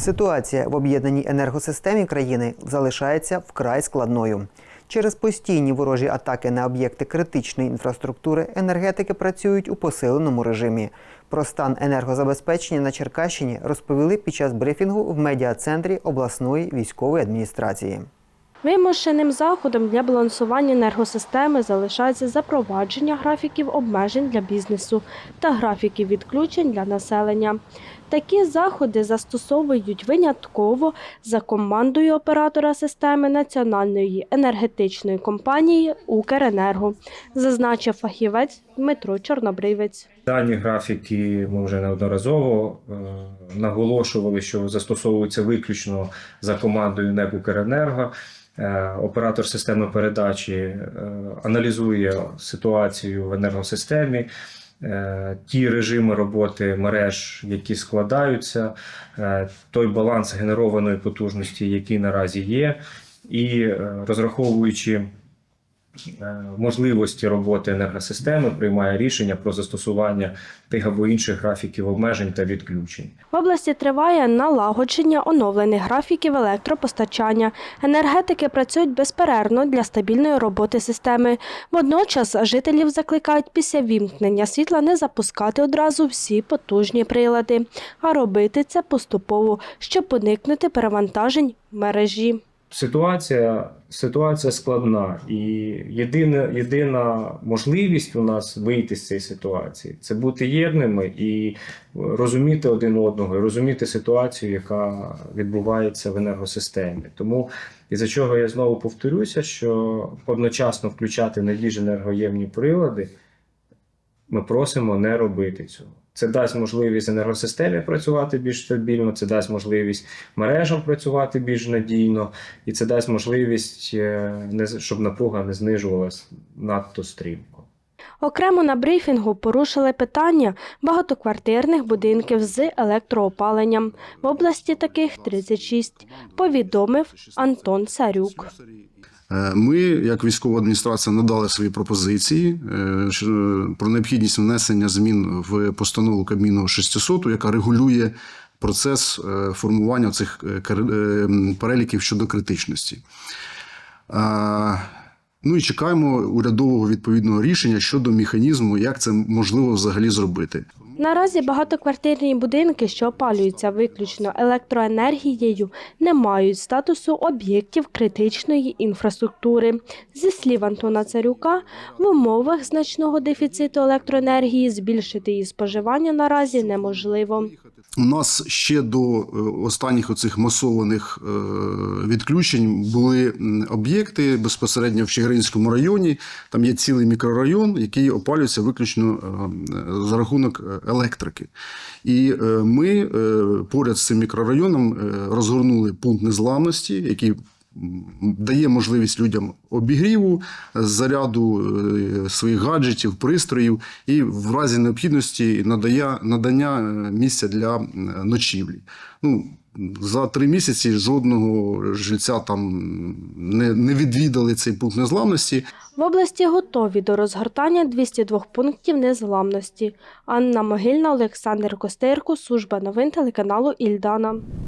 Ситуація в об'єднаній енергосистемі країни залишається вкрай складною. Через постійні ворожі атаки на об'єкти критичної інфраструктури енергетики працюють у посиленому режимі. Про стан енергозабезпечення на Черкащині розповіли під час брифінгу в медіа-центрі обласної військової адміністрації. Вимушеним заходом для балансування енергосистеми залишається запровадження графіків обмежень для бізнесу та графіків відключень для населення. Такі заходи застосовують винятково за командою оператора системи Національної енергетичної компанії Укренерго, зазначив фахівець Дмитро Чорнобривець. Дані графіки ми вже неодноразово е, наголошували, що застосовуються виключно за командою НЕК «Укренерго». Е, Оператор системи передачі е, аналізує ситуацію в енергосистемі, ті режими роботи мереж, які складаються, е, той баланс генерованої потужності, який наразі є, і е, розраховуючи е, можливості роботи енергосистеми, приймає рішення про застосування тих або інших графіків обмежень та відключень. В області триває налагодження оновлених графіків електропостачання. Енергетики працюють безперервно для стабільної роботи системи. Водночас жителів закликають після вімкнення світла не запускати одразу всі потужні прилади, а робити це поступово, щоб уникнути перевантажень мережі. Ситуація, ситуація складна, і єдина, єдина можливість у нас вийти з цієї ситуації це бути єдними і розуміти один одного, і розуміти ситуацію, яка відбувається в енергосистемі. Тому і за чого я знову повторюся, що одночасно включати найбільш енергоємні прилади ми просимо не робити цього. Це дасть можливість енергосистемі працювати більш стабільно, це дасть можливість мережам працювати більш надійно, і це дасть можливість, е, щоб напруга не знижувалась надто стрімко. Окремо на брифінгу порушили питання багатоквартирних будинків з електроопаленням. В області таких 36, повідомив Антон Сарюк. Е, Ми, як військова адміністрація, надали свої пропозиції е, про необхідність внесення змін в постанову Кабміну 600, яка регулює процес е, формування цих переліків щодо критичності. Ну і чекаємо урядового відповідного рішення щодо механізму, як це можливо взагалі зробити. Наразі багатоквартирні будинки, що опалюються виключно електроенергією, не мають статусу об'єктів критичної інфраструктури. Зі слів Антона Царюка, в умовах значного дефіциту електроенергії збільшити її споживання наразі неможливо. У нас ще до е, останніх оцих масованих е, відключень були об'єкти безпосередньо в Чигиринському районі. Там є цілий мікрорайон, який опалюється виключно е, за рахунок електрики. І ми поряд з цим мікрорайоном розгорнули пункт незламності, який дає можливість людям обігріву, заряду е, своїх гаджетів, пристроїв і в разі необхідності надає, надання е, місця для е, ночівлі. Ну, за три місяці жодного жильця там не, не відвідали цей пункт незламності. В області готові до розгортання 202 пунктів незламності. Анна Могильна, Олександр Костирко, служба новин телеканалу Ільдана.